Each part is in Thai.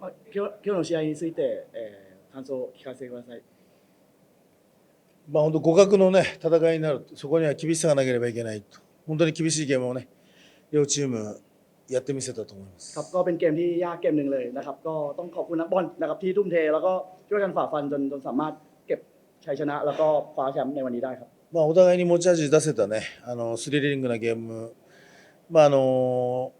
まあ今日今日の試合について、えー感想を聞かせてください。まあ本当互角のね戦いになるそこには厳しさがなければいけないと本当に厳しいゲームをね両チームやってみせたと思います。 ครับก็เป็นเกมที่ยากเกมหนึ่งเลยนะครับ ก็ต้องขอบคุณนักบอลนะครับที่ทุ่มเท แล้วก็ช่วยกันฝ่าฟันจนจนสามารถเก็บชัยชนะ แล้วก็คว้าแชมป์ในวันนี้ได้ครับ まあお互いに持ち味出せたねあのスリリングなゲームまああの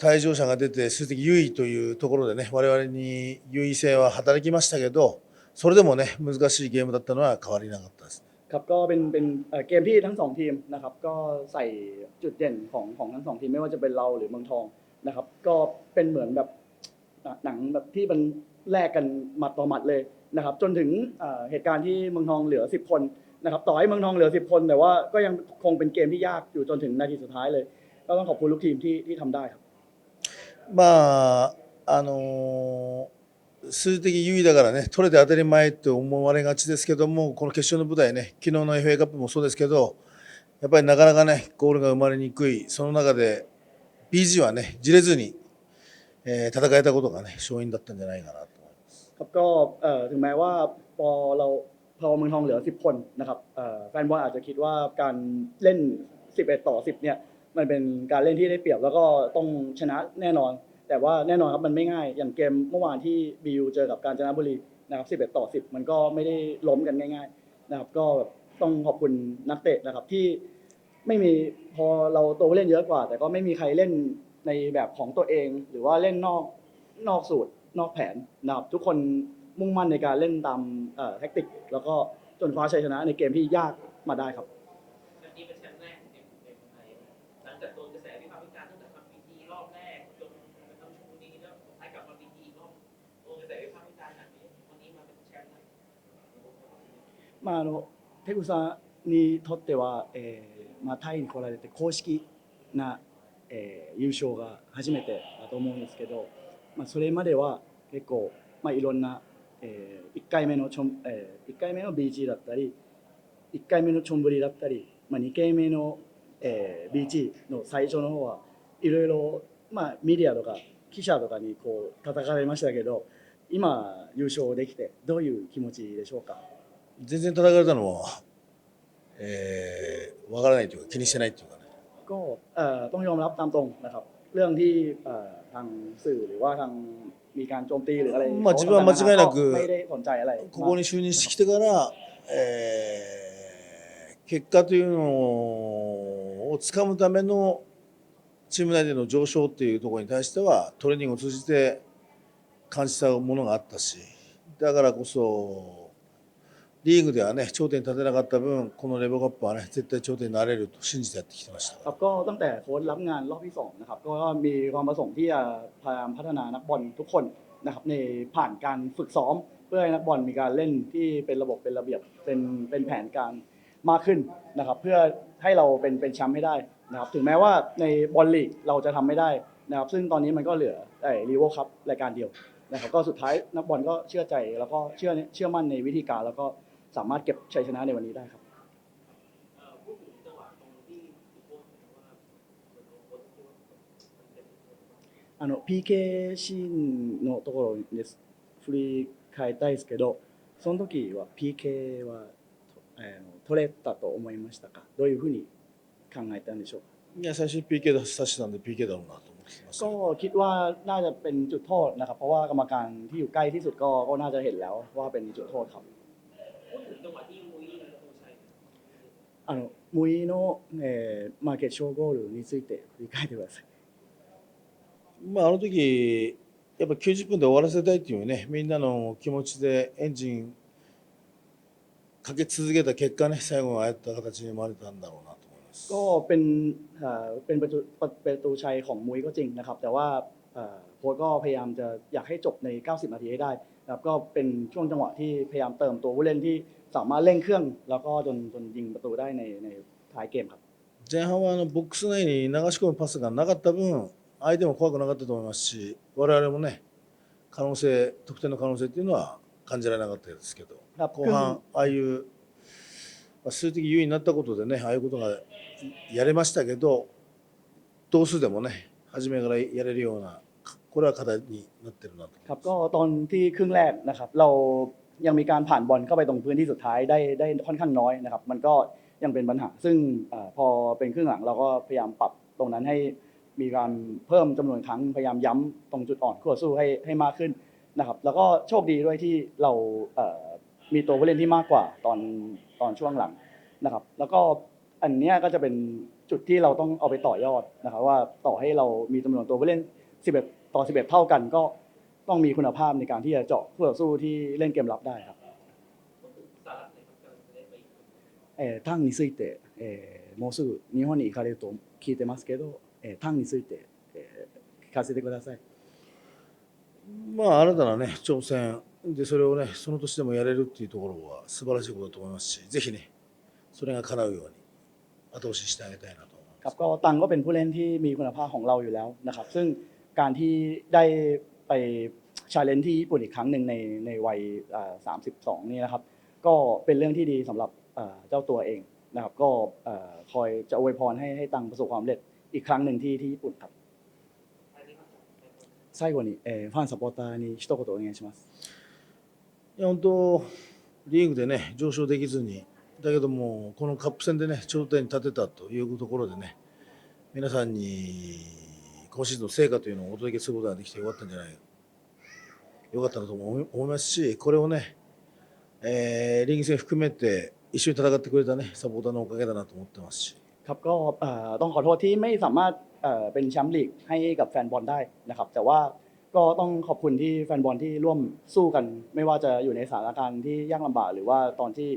退場者が出て数的優位というところでね我々に優位性は働きましたけどそれでもね難しいゲームだったのは変わりなかったですね。 ครับก็เป็นเป็นเอ่อเกมที่ทั้งสองทีมนะครับก็ใส่จุดเด่นของของทั้งสองทีมไม่ว่าจะเป็นเราหรือเมืองทองนะครับ ก็เป็นเหมือนแบบหนังแบบที่มันแลกกันหมัดต่อหมัดเลยนะครับ จนถึงเอ่อเหตุการณ์ที่เมืองทองเหลือ 10 คนนะครับ ต่อให้เมืองทองเหลือ 10 คน แต่ว่าก็ยังคงเป็นเกมที่ยากอยู่จนถึงนาทีสุดท้ายเลย ก็ต้องขอบคุณลูกทีมที่ที่ทำได้ครับ まああの数的優位だからね取れて当たり前って思われがちですけどもこの決勝の舞台ね昨日の FA カップもそうですけどやっぱりなかなかねゴールが生まれにくいその中で BG はねじれずに、えー戦えたことがね勝因だったんじゃないかなと思います。 ครับก็เอ่อถึงแม้ว่าพอเราพอเมืองทองเหลือ 10 คนนะครับเอ่อแฟนบอลอาจจะคิดว่าการเล่น 11 ต่อ 10 เนี่ย มันเป็นการเล่นที่ได้เปรียบแล้วก็ต้องชนะแน่นอน แต่ว่าแน่นอนครับมันไม่ง่าย อย่างเกมเมื่อวานที่บียูเจอกับการจนบุรีนะครับ11 ต่อ 10 มันก็ไม่ได้ล้มกันง่าย ๆ นะครับ ก็ต้องขอบคุณนักเตะนะครับที่ไม่มีพอเราโตเล่นเยอะกว่า แต่ก็ไม่มีใครเล่นในแบบของตัวเอง หรือว่าเล่นนอกนอกสูตรนอกแผนนะครับทุกคนมุ่งมั่นในการเล่นตามเอ่อแท็กติก แล้วก็จนคว้าชัยชนะในเกมที่ยากมาได้ครับ まあ、あのペグさんにとっては、えーまあ、タイに来られて公式な、えー優勝が初めてだと思うんですけど、まあ、それまでは結構、まあ、いろんな、え1回目のちょん、え1回目の BG だったり1回目のチョンブリだったり、まあ、2回目の、えー BG の最初の方はいろいろ、まあ、メディアとか記者とかにこう叩かれましたけど今優勝できてどういう気持ちでしょうか？全然叩かれたのは、えー、わからないというか気にしてないというかね ก็เอ่อต้องยอมรับตามตรงนะครับ เรื่องที่เอ่อทางสื่อหรือว่าทางมีการโจมตีหรืออะไร まあ自分は間違いなく ไม่ได้สนใจอะไร ここに就任してきてから、えー結果というのをつかむためのチーム内での上昇っていうところに対してはトレーニングを通じて感じたものがあったしだからこそ リーグではね頂点に立てなかった分このレボカップはね絶対頂点になれると信じてやってきてました。 ครับก็ตั้งแต่โค้ชรับงานรอบที่สองนะครับก็มีความประสงค์ที่จะพยายามพัฒนานักบอลทุกคนนะครับในผ่านการฝึกซ้อม เพื่อให้นักบอลมีการเล่นที่เป็นระบบเป็นระเบียบเป็นเป็นแผนการมากขึ้นนะครับ เพื่อให้เราเป็นเป็นแชมป์ให้ได้นะครับ ถึงแม้ว่าในบอลลีกเราจะทำไม่ได้นะครับ ซึ่งตอนนี้มันก็เหลือไอ้รีโวครับรายการเดียวนะครับ ก็สุดท้ายนักบอลก็เชื่อใจแล้วก็เชื่อเชื่อมั่นในวิธีการ แล้วก็ สามารถเก็บชัยชนะในวันนี้ได้ครับ เอ่อพูดถึงจังหวะตรงที่จุดโทษว่าเหมือนโดนโค้ชที่ว่ามันเป็นจุดโทษ あの PK シーンのところです振り返りたいですけどその時は PK は、えー取れたと思いましたかどういうふうに考えたんでしょうかいや最初に PK 出させたんで PK だろうなと思ってました ก็คิดว่าน่าจะเป็นจุดโทษนะครับ เพราะว่ากรรมการที่อยู่ใกล้ที่สุดก็ก็น่าจะเห็นแล้วว่าเป็นจุดโทษครับ あのムイの、えーまあ、決勝ゴールについて振り返ってくださいまあ、あの時やっぱ90分で終わらせたいっていうねみんなの気持ちでエンジンかけ続けた結果ね最後はああいった形に生まれたんだろうなと思います。 ก็เป็นเอ่อเป็นประตูประตูชัยของมุ้ยก็จริงนะครับ แต่ว่าเอ่อ โค้ชก็พยายามจะอยากให้จบใน 90 นาทีให้ได้นะครับก็เป็นช่วงจังหวะที่พยายามเติมตัวผู้เล่นที่สามารถเร่งเครื่อง แล้วก็จนจนยิงประตูได้ในในท้ายเกมครับ 前半はあのボックス内に流し込むパスがなかった分相手も怖くなかったと思いますし我々もね可能性得点の可能性っていうのは感じられなかったですけど ครับ 後半ああいうまあ数的優位になったことでねああいうことがやれましたけど同数でもね初めからやれるような これは課題になってるなと。 ครับก็ตอนที่ครึ่งแรกนะครับ เรายังมีการผ่านบอลเข้าไปตรงพื้นที่สุดท้ายได้ได้ค่อนข้างน้อยนะครับ มันก็ยังเป็นปัญหา ซึ่งเออพอเป็นครึ่งหลังเราก็พยายามปรับตรงนั้นให้มีการเพิ่มจำนวนครั้งพยายามย้ำตรงจุดอ่อนคู่ต่อสู้ให้ให้มากขึ้นนะครับ แล้วก็โชคดีด้วยที่เราเอ่อมีตัวผู้เล่นที่มากกว่าตอนตอนช่วงหลังนะครับ แล้วก็อันเนี้ยก็จะเป็นจุดที่เราต้องเอาไปต่อยอดนะครับว่าต่อให้เรามีจำนวนตัวผู้เล่น 11 ต่อ 11 เท่ากัน ก็ต้องมีคุณภาพในการที่จะเจาะคู่ต่อสู้ที่เล่นเกมรับได้ครับ พูดถึงสาระหน่อยครับกำลังจะได้ไป えー、ターンについて、えーもうすぐ日本に行かれると聞いてますけど、えー、ターンについて、えー聞かせてください。まあ新たなね挑戦でそれをねその年でもやれるっていうところは素晴らしいことだと思いますしぜひねそれが叶うように後押ししてあげたいなと思います。ครับก็ตังก็เป็นผู้เล่นที่มีคุณภาพของเราอยู่แล้วนะครับ ซึ่ง การที่ได้ไปชาเลนจ์ที่ญี่ปุ่นอีกครั้งหนึ่งในในวัยสามสิบสองนี่นะครับ ก็เป็นเรื่องที่ดีสำหรับเอ่อเจ้าตัวเองนะครับ ก็เอ่อคอยจะอวยพรให้ให้ตังประสบความสำเร็จอีกครั้งหนึ่งที่ที่ญี่ปุ่นครับ อันนี้ครับ 最後に、えーファンサポーターに一言お願いします。いや本当リーグでね上昇できずにだけどもこのカップ戦でね頂点に立てたというところでね皆さんに 今シーズンの成果というのをお届けすることができてよかったんじゃないよかったなと思い思いますしこれをね、えーリーグ戦含めて一緒に戦ってくれたねサポーターのおかげだなと思ってますし ครับก็เอ่อต้องขอโทษที่ไม่สามารถเอ่อเป็นแชมป์ลีกให้กับแฟนบอลได้นะครับ แต่ว่าก็ต้องขอบคุณที่แฟนบอลที่ร่วมสู้กัน ไม่ว่าจะอยู่ในสถานการณ์ที่ยากลำบากหรือว่าตอนที่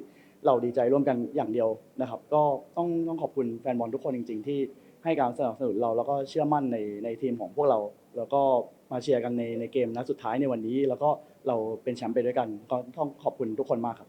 เราดีใจร่วมกันอย่างเดียวนะครับ ก็ต้องต้องขอบคุณแฟนบอลทุกคนจริง ๆ ที่ ให้การสนับสนุนเราแล้วก็เชื่อมั่นในในทีมของพวกเรา แล้วก็มาเชียร์กันในในเกมนัดสุดท้ายในวันนี้ แล้วก็เราเป็นแชมป์ไปด้วยกันก็ต้องขอบคุณทุกคนมากครับ